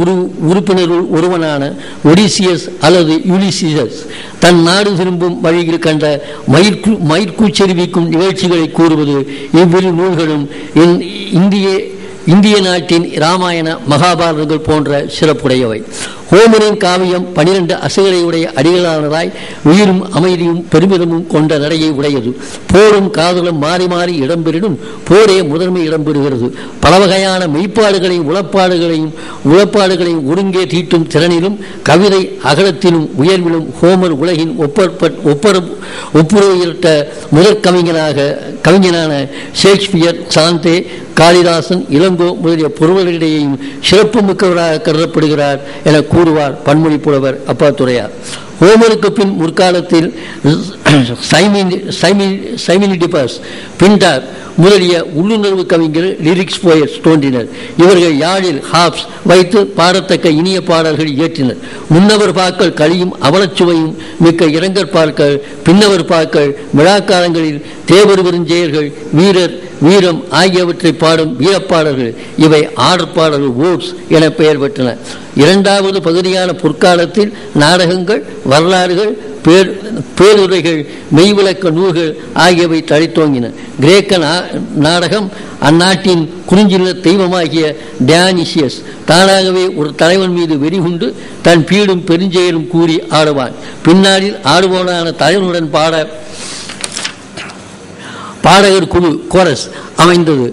உரு உறுப்பினருள் ஒருவனான ஒடிசியஸ் அல்லது யுலிசியஸ் தன் நாடு திரும்பும் வழியில் கண்ட மயிர்கூ மயிர்கூச்செறிவிக்கும் நிகழ்ச்சிகளை கூறுவது இவ்விரு நூல்களும் இந்திய இந்திய நாட்டின் இராமாயண மகாபாரதங்கள் போன்ற சிறப்புடையவை. ஹோமரின் காவியம் பனிரெண்டு அசுகரையுடைய அடிகளானதாய் உயிரும் அமைதியும் பெருமிதமும் கொண்ட நடையை உடையது. போரும் காதலும் மாறி மாறி இடம்பெறினும் போரே முதன்மை இடம்பெறுகிறது. பல வகையான மெய்ப்பாடுகளையும் உளப்பாடுகளையும் உளப்பாடுகளையும் ஒருங்கே தீட்டும் திறனிலும் கவிதை அகலத்திலும் உயர்விலும் ஹோமர் உலகின் ஒப்பற்ப ஒப்பர ஒப்புரையிட்ட முதற் கவிஞனாக கவிஞனான ஷேக்ஸ்பியர் சாந்தே காளிதாசன் இளங்கோ முதலிய பொருள்களிடையேயும் சிறப்பு மிக்கவராக கருதப்படுகிறார் என கூறுவார் பன்மொழி புலவர் அப்பா துறையார் ஹோமருக்கு பின் முற்காலத்தில் சைமினிடிபஸ் பிண்டார் முதலிய உள்ளுணர்வு கவிஞர் லிரிக்ஸ் போயட்ஸ் தோன்றினர். இவர்கள் யாழில் ஹாப்ஸ் வைத்து பாடத்தக்க இனிய பாடல்கள் இயற்றினர். முன்னவர் பாக்கள் களியும் அவலச்சுவையும் மிக்க இரங்கற் பாக்கள் பின்னவர் பாக்கள் விழாக்காலங்களில் தேவர் விருஞ்செயர்கள் வீரர் வீரம் ஆகியவற்றை பாடும் வீரப்பாடல்கள். இவை ஆடற்பாடல்கள் ஓட்ஸ் என பெயர் பெற்றன. இரண்டாவது பகுதியான பொற்காலத்தில் நாடகங்கள் வரலாறுகள் பேர் பேருரைகள் மெய்விளக்க நூல்கள் ஆகியவை தழைத்தோங்கின கிரேக்க நாடகம் அந்நாட்டின் குறிஞ்சின தெய்வமாகிய டேனிஷியஸ் தானாகவே ஒரு தலைவன் மீது வெறிகுண்டு தன் பீடும் பெருஞ்செயலும் கூறி ஆடுவான். பின்னாளில் ஆடுபவனான தலைவனுடன் பாட பாடகர் குழு கோரஸ் அமைந்தது.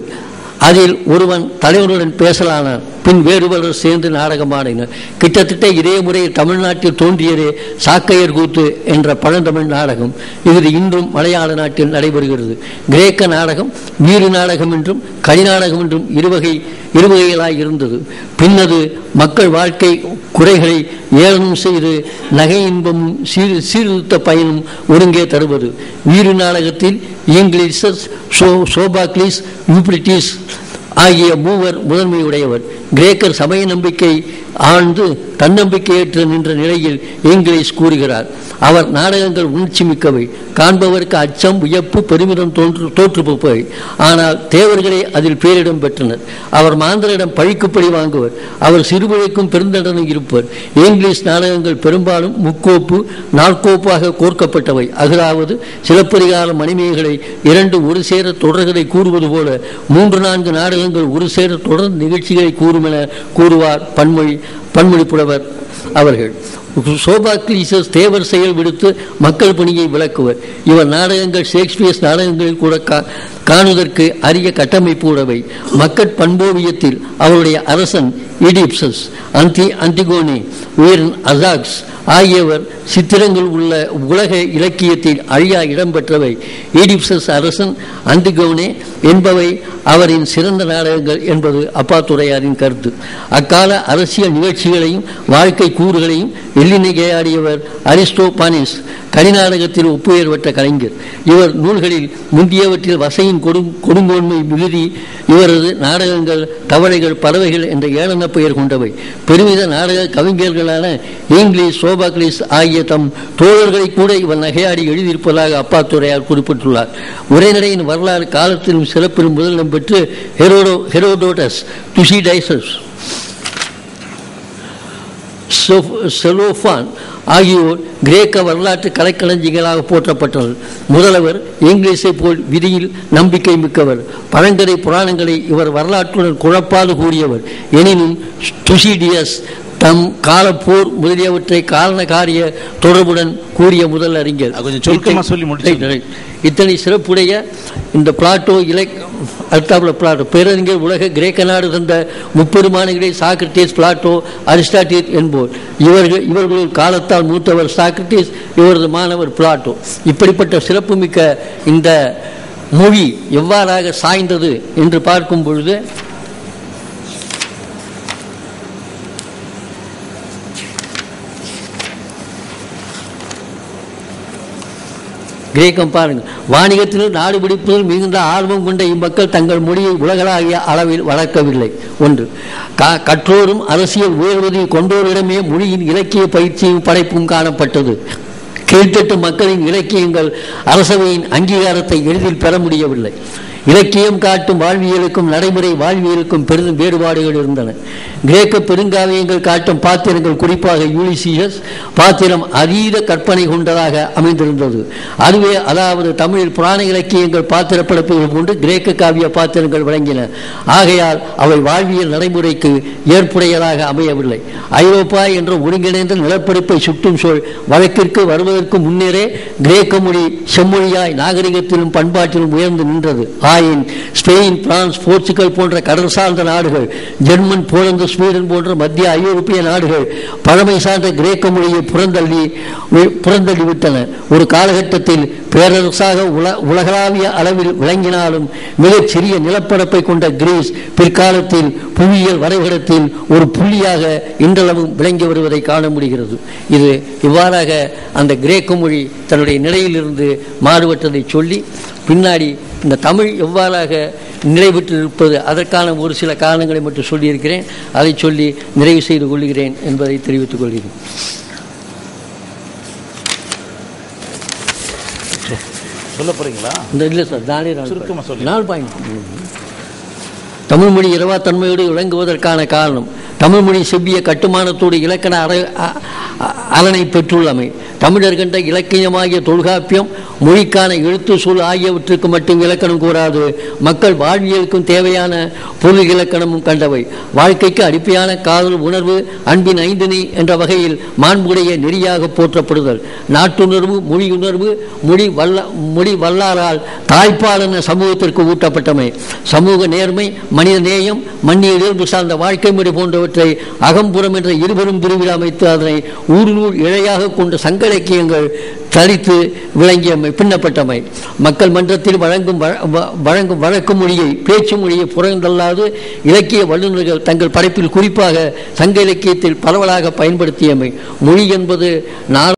அதில் ஒருவன் தலைவருடன் பேசலானான் பின் வேறுபலர் சேர்ந்து நாடகமாடினர் கிட்டத்தட்ட இதே முறையில் தமிழ்நாட்டில் தோன்றியதே சாக்கையர் கூத்து என்ற பழந்தமிழ் நாடகம். இது இன்றும் மலையாள நாட்டில் நடைபெறுகிறது. கிரேக்க நாடகம் வீறு நாடகம் என்றும் கலி நாடகம் என்றும் இருவகை இருவகைகளாய் இருந்தது. பின்னது மக்கள் வாழ்க்கை குறைகளை ஏளனம் செய்து நகை இன்பமும் சீர் சீர்திருத்த பயனும் ஒருங்கே தருவது. வீறு நாடகத்தில் இங்கிலீஷஸ் சோ சோபாக்லிஸ் யூப்ரிட்டிஸ் ஆகிய மூவர் முதன்மையுடையவர். கிரேக்கர் சமய நம்பிக்கை ஆழ்ந்து தன்னம்பிக்கையேற்று நின்ற நிலையில் இங்கிலீஷ் கூறுகிறார். அவர் நாடகங்கள் உணர்ச்சி மிக்கவை. காண்பவருக்கு அச்சம் வியப்பு பெருமிதம் தோன்று தோற்றுப்பவை ஆனால் தேவர்களே அதில் பேரிடம் பெற்றனர். அவர் மாந்தரிடம் பழிக்குப்படி வாங்குவர். அவர் சிறுபிழைக்கும் பெருந்தண்டனை இருப்பர். இங்கிலீஷ் நாடகங்கள் பெரும்பாலும் முக்கோப்பு நாற்கோப்பாக கோர்க்கப்பட்டவை. அதாவது சிலப்பரிகார மணிமேகலை இரண்டு ஒரு சேர தொடர்களை கூறுவது போல மூன்று நான்கு நாடகங்கள் ஒரு சேர தொடர்ந்து நிகழ்ச்சிகளை கூறும் என கூறுவார் பன்மொழி பன்மொழி புலவர் அவர்கள். சோபாக்லீசஸ் தேவர் செயல் விடுத்து மக்கள் பணியை விளக்குவர். இவர் நாடகங்கள் ஷேக்ஸ்பியர்ஸ் நாடகங்களில் கூட காணுதற்கு காணுவதற்கு அரிய கட்டமைப்பு உடையவை மக்கட் பண்போவியத்தில் அவருடைய அரசன் இடிப்சஸ் அந்தி அந்திகோனி உயரன் அசாக்ஸ் ஆகியவர் சித்திரங்கள் உள்ள உலக இலக்கியத்தில் அழியா இடம்பெற்றவை ஈடிப்சஸ் அரசன் அந்திகோனே என்பவை அவரின் சிறந்த நாடகங்கள் என்பது அப்பாத்துறையாரின் கருத்து. அக்கால அரசியல் நிகழ்ச்சிகளையும் வாழ்க்கை கூறுகளையும் எல்லினைகையாடியவர் அரிஸ்டோபானிஸ் கலிநாடகத்தில் ஒப்புயர் பெற்ற கலைஞர். இவர் நூல்களில் முந்தியவற்றில் வசையின் கொடும் கொடுங்கோன்மை மிகுதி இவரது நாடகங்கள் தவளைகள் பறவைகள் என்ற ஏளன பெயர் கொண்டவை. பெருமித நாடக கவிஞர்களான இங்கிலீஷ் சோபாக்லிஸ் ஆகிய தம் தோழர்களை கூட இவர் நகையாடி எழுதியிருப்பதாக அப்பாத்துறையார் குறிப்பிட்டுள்ளார். உரைநடையின் வரலாறு காலத்திலும் சிறப்பிலும் முதலிடம் பெற்று ஹெரோடோ ஹெரோடோட்டஸ் துசிடைசஸ் செலோஃபான் ஆகியோர் கிரேக்க வரலாற்று கலைக்களஞ்சிகளாக போற்றப்பட்டனர் முதல்வர் இங்கிலீஷை போல் விதியில் நம்பிக்கை மிக்கவர். பழங்கரை புராணங்களை இவர் வரலாற்றுடன் குழப்பாது கூறியவர். எனினும் துசிடியஸ் தம் காலப்போர் முதலியவற்றை காரண காரிய தொடர்புடன் கூறிய முதல் அறிஞர். கொஞ்சம் சுருக்கமா சொல்லி right. இத்தனை சிறப்புடைய இந்த பிளாட்டோ இலை அடுத்தாப்புல பிளாட்டோ பேரறிஞர் உலக கிரேக்க நாடு தந்த முப்பெருமானங்களே சாக்ரட்டிஸ் பிளாட்டோ அரிஸ்டாட்டிஸ் என்போர். இவர்கள் இவர்களுள் காலத்தால் மூத்தவர் சாக்ரட்டிஸ் இவரது மாணவர் பிளாட்டோ. இப்படிப்பட்ட சிறப்புமிக்க இந்த மொழி எவ்வாறாக சாய்ந்தது என்று பார்க்கும் பொழுது கிரேக்கம் பாருங்கள். வாணிகத்திலும் நாடு பிடிப்பதில் மிகுந்த ஆர்வம் கொண்ட இம்மக்கள் தங்கள் மொழியை உலகளாகிய அளவில் வளர்க்கவில்லை. ஒன்று க- கற்றோரும் அரசியல் உயர்வதை கொண்டோரிடமே மொழியின் இலக்கிய பயிற்சியும் படைப்பும் காணப்பட்டது. கீழ்த்தட்டு மக்களின் இலக்கியங்கள் அரசவையின் அங்கீகாரத்தை எளிதில் பெற முடியவில்லை. இலக்கியம் காட்டும் வாழ்வியலுக்கும் நடைமுறை வாழ்வியலுக்கும் பெரிதும் வேறுபாடுகள் இருந்தன. கிரேக்க பெருங்காவியங்கள் காட்டும் பாத்திரங்கள் குறிப்பாக யூலிசியஸ் பாத்திரம் அதீத கற்பனை கொண்டதாக அமைந்திருந்தது. அதுவே அதாவது தமிழில் புராண இலக்கியங்கள் பாத்திர படைப்புகள் கொண்டு கிரேக்க காவிய பாத்திரங்கள் வழங்கின. ஆகையால் அவை வாழ்வியல் நடைமுறைக்கு ஏற்புடையதாக அமையவில்லை. ஐரோப்பா என்ற ஒருங்கிணைந்த நிலப்பரப்பை சுட்டும் சொல் வழக்கிற்கு வருவதற்கு முன்னரே கிரேக்க மொழி செம்மொழியாய் நாகரிகத்திலும் பண்பாட்டிலும் உயர்ந்து நின்றது. ஸ்பாயின் ஸ்பெயின் பிரான்ஸ் போர்ச்சுகல் போன்ற கடல் சார்ந்த நாடுகள் ஜெர்மன் போலந்து ஸ்வீடன் போன்ற மத்திய ஐரோப்பிய நாடுகள் பழமை சார்ந்த கிரேக்க மொழியை புறந்தள்ளி புறந்தள்ளி விட்டன. ஒரு காலகட்டத்தில் பேரரசாக உல உலகளாவிய அளவில் விளங்கினாலும் மிகச் சிறிய நிலப்பரப்பை கொண்ட கிரீஸ் பிற்காலத்தில் புவியியல் வரைபடத்தில் ஒரு புள்ளியாக இன்றளவும் விளங்கி வருவதை காண முடிகிறது. இது இவ்வாறாக அந்த கிரேக்க மொழி தன்னுடைய நிலையிலிருந்து மாறுபட்டதை சொல்லி பின்னாடி இந்த தமிழ் எவ்வாறாக நிறைவுற்று இருப்பது அதற்கான ஒரு சில காரணங்களை மட்டும் சொல்லியிருக்கிறேன். அதை சொல்லி நிறைவு செய்து கொள்கிறேன் என்பதை தெரிவித்துக் கொள்கிறேன். சொல்ல போறீங்களா? இந்த இல்லை சார் நானே நாலு பாயிண்ட். தமிழ் மொழி இரவா தன்மையோடு விளங்குவதற்கான காரணம். தமிழ்மொழி செவ்விய கட்டுமானத்தோடு இலக்கண அர அரணை பெற்றுள்ளமை. தமிழர்கின்ற இலக்கியமாகிய தொல்காப்பியம் மொழிக்கான எழுத்து சொல் ஆகியவற்றுக்கு மட்டும் இலக்கணம் கூறாது. மக்கள் வாழ்வியலுக்கும் தேவையான பொருள் இலக்கணமும் கண்டவை. வாழ்க்கைக்கு அடிப்படையான காதல் உணர்வு அன்பின் ஐந்தினி என்ற வகையில் மாண்புடைய நெறியாக போற்றப்படுதல். நாட்டுணர்வு மொழியுணர்வு மொழி வல்ல மொழி வல்லாரால் தாய்ப்பாலன சமூகத்திற்கு ஊட்டப்பட்டமை. சமூக நேர்மை மனித நேயம் மண்ணிய இயல்பு சார்ந்த வாழ்க்கை முறை போன்றவற்றை அகம்புறம் என்ற இருபெரும் பிரிவில் அமைத்து அதனை ஊருநூல் இழையாக கொண்ட சங்க இலக்கியங்கள் தரித்து விளங்கியமை பின்னப்பட்டமை. மக்கள் மன்றத்தில் வழங்கும் வழங்கும் வழக்கு மொழியை பேச்சு மொழியை புறந்தல்லாது இலக்கிய வல்லுநர்கள் தங்கள் படைப்பில் குறிப்பாக சங்க இலக்கியத்தில் பரவலாக பயன்படுத்தியமை. மொழி என்பது நாடு